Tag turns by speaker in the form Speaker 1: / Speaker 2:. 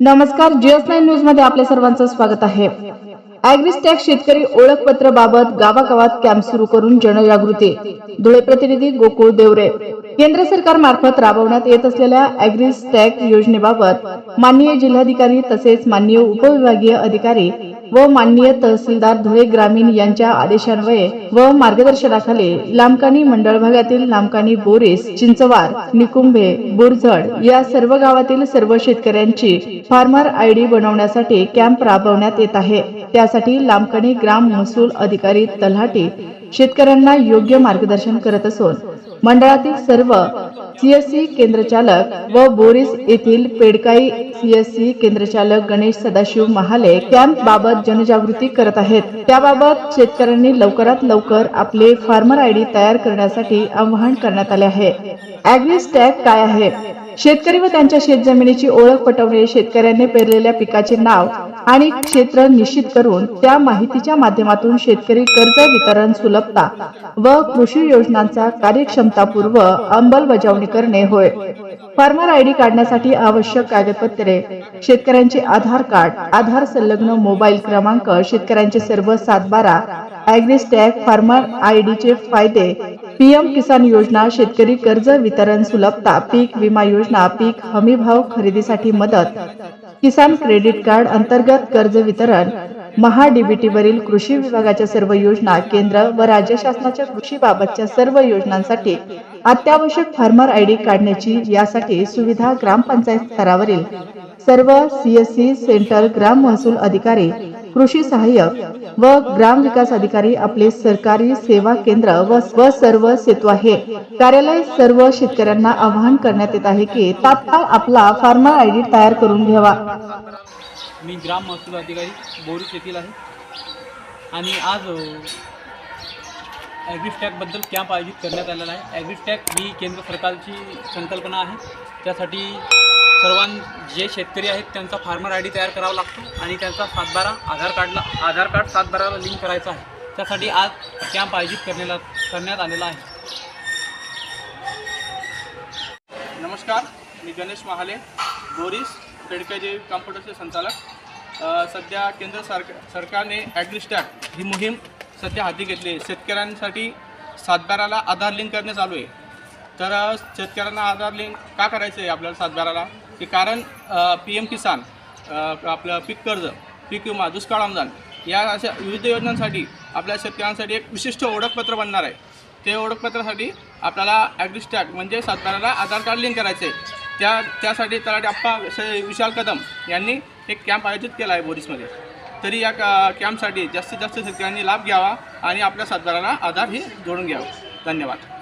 Speaker 1: नमस्कार GS nine न्यूजमध्ये आपल्या सर्वांचं स्वागत आहे. अॅग्रिस्टॅक शेतकरी ओळखपत्र बाबत गावागावात कॅम्प सुरू करून जनजागृती. धुळे प्रतिनिधी गोकुळ देवरे. केंद्र सरकार मार्फत राबवण्यात येत असलेल्या अॅग्रिस्टॅक योजनेबाबत माननीय जिल्हाधिकारी तसेच माननीय उपविभागीय अधिकारी व माननीय तहसीलदार धुळे ग्रामीण यांच्या आदेशान्वये व मार्गदर्शनाखाली लामकानी मंडळ भागातील लामकानी बोरीस चिंचवार निकुंभे बुरझड या सर्व गावातील सर्व शेतकऱ्यांची फार्मर आयडी बनवण्यासाठी कॅम्प राबवण्यात येत आहे. त्यासाठी लांबकाणी ग्राम महसूल अधिकारी तलाठी शेतकऱ्यांना योग्य मार्गदर्शन करत असून मंडळातील सर्व सीएससी केंद्रचालक व बोरीस येथील पेडकाई सीएससी केंद्रचालक गणेश सदाशिव महाले कॅम्प बाबत जनजागृती करत आहेत. त्याबाबत शेतकऱ्यांनी लवकरात लवकर आपले फार्मर आयडी तयार करण्यासाठी आवाहन करण्यात आले आहे. अॅग्रिस्टॅग काय आहे? शेतकरी व त्यांच्या शेतजमिनीची ओळख पटवणे शेतकऱ्यांनी पेरलेल्या पिकाचे नाव आणि क्षेत्र निश्चित करून त्या माहितीच्या माध्यमातून शेतकरी कर्ज वितरण सुलभता व कृषी योजनांचा कार्यक्षमतापूर्व अंमलबजावणी करणे होय. फार्मर आयडी काढण्यासाठी आवश्यक कागदपत्रे शेतकऱ्यांचे आधार कार्ड आधार संलग्न मोबाईल क्रमांक शेतकऱ्यांचे सर्व सातबारा अॅग्रिस्टॅग फार्मर आयडीचे फायदे पीएम किसान योजना शेतकरी कर्ज वितरण सुलभता पीक विमा योजना पीक हमी भाव खरेदीसाठी मदत किसान क्रेडिट कार्ड अंतर्गत कर्ज वितरण महा वरील कृषी विभागाच्या सर्व योजना केंद्र व राज्य शासनाच्या कृषी बाबतच्या सर्व योजनांसाठी अत्यावश्यक फार्मर आयडी काढण्याची यासाठी सुविधा ग्रामपंचायत स्तरावरील सर्व सीएससी सेंटर ग्राम महसूल अधिकारी कृषी सहाय्यक व ग्राम विकास अधिकारी आपले सरकारी सेवा केंद्र व व सर्व सेतू आहे. कार्यालय सर्व शेतकऱ्यांना आवाहन करण्यात येत आहे की तात्काळ आपला फार्मर आयडी तयार करून घ्यावा.
Speaker 2: मी ग्राम महसूल अधिकारी बोरीस येथील आहे. आणि आज ॲग्रिस्टॅकबद्दल कॅम्प आयोजित करण्यात आलेला आहे. ॲग्रिस्टॅक ही केंद्र सरकारची संकल्पना आहे. त्यासाठी सर्वां जे शेतकरी आहेत त्यांचा फार्मर आय डी तयार करावा लागतो आणि त्यांचा सातबारा आधार कार्डला आधार कार्ड सातबाराला लिंक करायचं आहे. त्यासाठी आज कॅम्प आयोजित करण्याला करण्यात आलेला आहे.
Speaker 3: नमस्कार मी गणेश महाले बोरीस पेडकेजे कॉम्प्युटरचे संचालक. सध्या केंद्र सरकार सरकारने ॲग्रिस्टॅक ही मोहीम सध्या हाती घेतली आहे. शेतकऱ्यांसाठी सातबाराला आधार लिंक करणे चालू आहे. तर शेतकऱ्यांना आधार लिंक का करायचं आहे आपल्याला सातबाराला? की कारण पी एम किसान आपलं पीक कर्ज पीक विमा दुष्काळ अनुदान या अशा विविध योजनांसाठी आपल्या शेतकऱ्यांसाठी एक विशिष्ट ओळखपत्र बनणार आहे. ते ओळखपत्रासाठी आपल्याला ॲग्रिस्टॅग म्हणजे सातबाराला आधार कार्ड लिंक करायचं आहे त्या त्यासाठी तलाठी आप्पा विशाल कदम यांनी एक कॅम्प आयोजित केला आहे बोरीसमध्ये. तरी या क- कॅम्पसाठी जास्तीत जास्त शेतकऱ्यांनी लाभ घ्यावा आणि आपल्या सातबाराला आधार हे जोडून घ्यावं. धन्यवाद.